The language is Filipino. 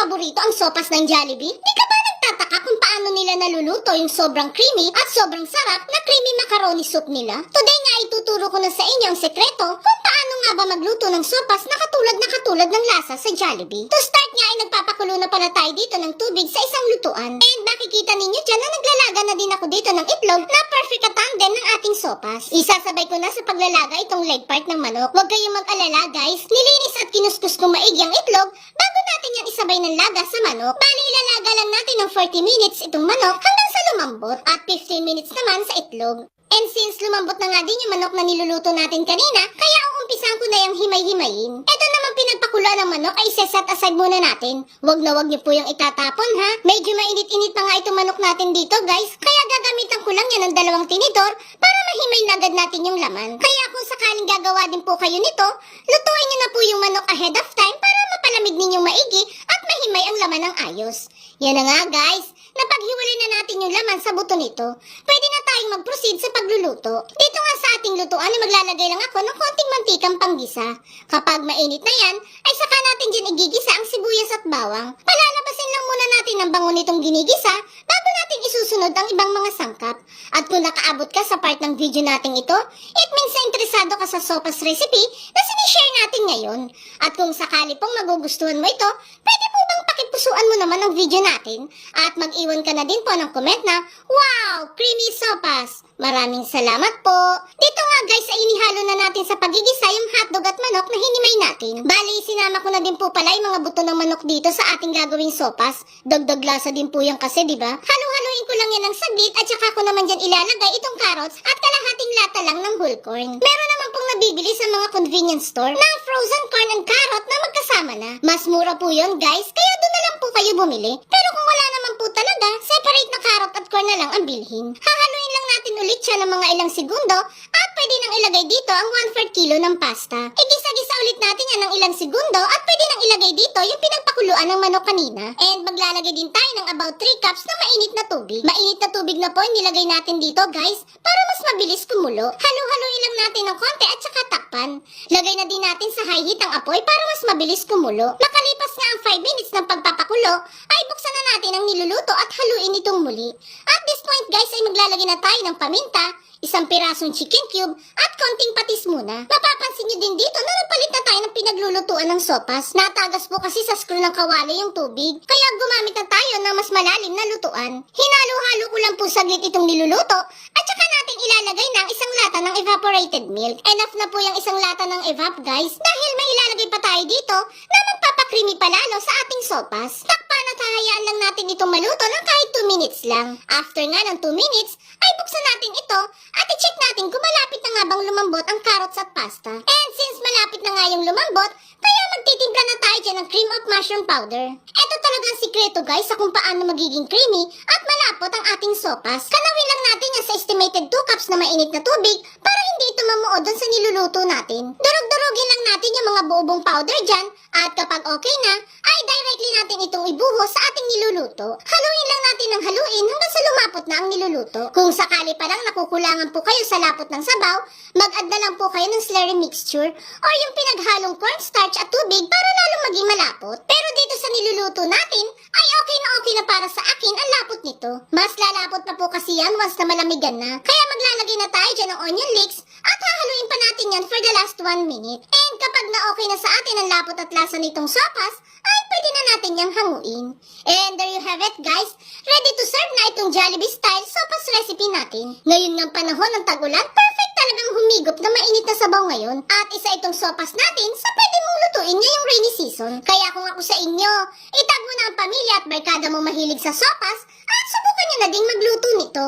paborito ang sopas ng Jollibee? Di ka ba nagtataka kung paano nila naluluto yung sobrang creamy at sobrang sarap na creamy macaroni soup nila? Today nga ituturo ko na sa inyo ang sekreto kung paano nga ba magluto ng sopas na katulad na katulad ng lasa sa Jollibee. To start nga ay nagpapakulo na pala tayo dito ng tubig sa isang lutuan. And makikita ninyo dyan na naglalaga na din ako dito ng itlog na perfect katandem ng ating sopas. Isasabay ko na sa paglalaga itong leg part ng manok. Huwag kayong mag-alala guys. Nilinis at kinuskus ko maigi ang itlog bago natin yan isabay ng laga sa manok. Bali ilalaga lang natin ng 40 minutes itong manok hanggang sa lumambot at 15 minutes naman sa itlog. And since lumambot na nga din yung manok na niluluto natin kanina, kaya uumpisan ko na yung himay-himayin. Ito naman pinagpakulo ng manok ay set aside muna natin. Wag na wag niyo po yung itatapon ha. Medyo mainit-init pa nga itong manok natin dito guys, kaya gagamitan ko lang yan ng dalawang tinidor para mahimay na agad natin yung laman. Kaya kung sakaling gagawa din po kayo nito, lutuin niyo na po yung manok ahead of time para mapalamig ninyong maigi at mahimay ang laman ng ayos. Yan na nga guys, napaghiwalay na natin yung laman sa buto nito. Pwede na tayong mag-proceed sa pagluluto. Dito nga sa ating lutuan ay maglalagay lang ako ng konting mantikang panggisa. Kapag mainit na yan, ay saka natin dyan igigisa ang sibuyas at bawang. Palalabasin lang muna natin ang bango nitong ginigisa bago natin isusunod ang ibang mga sangkap. At kung nakaabot ka sa part ng video nating ito, it means na interesado ka sa sopas recipe na sinishare natin ngayon. At kung sakali pong magugustuhan mo ito, pwede po bang pakipusuan mo naman ang video natin at mag-iwan ka na din po ng comment na, Wow! Creamy sopas! Maraming salamat po! Dito guys ay inihalo na natin sa pagigisa yung hotdog at manok na hinimay natin. Bali, sinama ko na din po pala yung mga buto ng manok dito sa ating gagawing sopas. Dagdag lasa din po yan kasi, di ba? Halo-haloin ko lang yan ng saglit at saka ko naman dyan ilalagay itong carrots at kalahating lata lang ng whole corn. Meron naman pong nabibili sa mga convenience store ng frozen corn and carrot na magkasama na. Mas mura po yon guys, kaya doon na lang po kayo bumili. Pero kung wala naman po talaga, separate na carrot at corn na lang ang bilhin. Hahaluin lang natin ulit siya ng mga ilang segundo at pwede nang ilagay dito ang 1 4 kilo ng pasta. Igisa-gisa ulit natin yan ng ilang segundo at pwede nang ilagay dito yung pinagpakuluan ng manok kanina. And maglalagay din tayo ng about 3 cups na mainit na tubig. Mainit na tubig na po nilagay natin dito guys para mas mabilis kumulo. Halo-haluin lang natin ng konti at saka takpan. Lagay na din natin sa high heat ang apoy para mas mabilis kumulo. Makalipas nga ang 5 minutes ng pagpapakulo, ay buksan na natin ang niluluto at haluin itong muli. At this point guys ay maglalagay na tayo ng paminta, isang pirasong chicken cube, at konting patis muna. Mapapansin nyo din dito na napalit na tayo ng pinaglulutuan ng sopas. Natagas po kasi sa screw ng kawali yung tubig, kaya gumamit na tayo ng mas malalim na lutuan. Hinalo-halo ko lang po saglit itong niluluto, at saka natin ilalagay ng isang lata ng evaporated milk. Enough na po yung isang lata ng evap guys, dahil may ilalagay pa tayo dito na magpapakrimi palalo sa ating sopas. Takpan at hahayaan lang natin itong maluto ng kahit 2 minutes lang. After nga ng 2 minutes, ay buksan natin ito at i-check natin kung malapit na nga bang lumambot ang carrots at pasta. And since malapit na nga yung lumambot, kaya magtitimpla na tayo dyan ng cream of mushroom powder. Ito talagang sikreto guys sa kung paano magiging creamy at malapot ang ating sopas. Kanawin lang natin yan sa estimated 2 cups na mainit na tubig para hindi ito mamuo dun sa niluluto natin. Durog-durogin lang natin yung mga buobong powder dyan at kapag okay na, ay directly natin itong ibuhos sa ating niluluto. Haluin lang natin ng haluin hanggang sa lumapot na ang niluluto. Kung sakali pa lang nakukulangan po kayo sa lapot ng sabaw, mag-add na lang po kayo ng slurry mixture or yung pinaghalong cornstarch at tubig para lalong maging malapot. Pero dito sa niluluto natin, ay okay na okay na para sa akin ang lapot nito. Mas lalapot pa po kasi yan once na malamigan na. Kaya maglalagay na tayo dyan ng onion leeks at hahaluin pa natin yan for the last 1 minute. And kapag na okay na sa atin ang lapot at lasa nitong sopas, ay pwede na natin yang hanguin. And there you have it guys. Ready to serve na itong Jollibee style sopas recipe natin. Ngayon ng panahon ng tag-ulan, perfect talagang humigop na mainit na sabaw ngayon. At isa itong sopas natin sa pwede mong lutuin ngayong rainy season. Kaya kung ako sa inyo, itag mo na ang pamilya at barkada mo mahilig sa sopas at subukan nyo na ding magluto nito.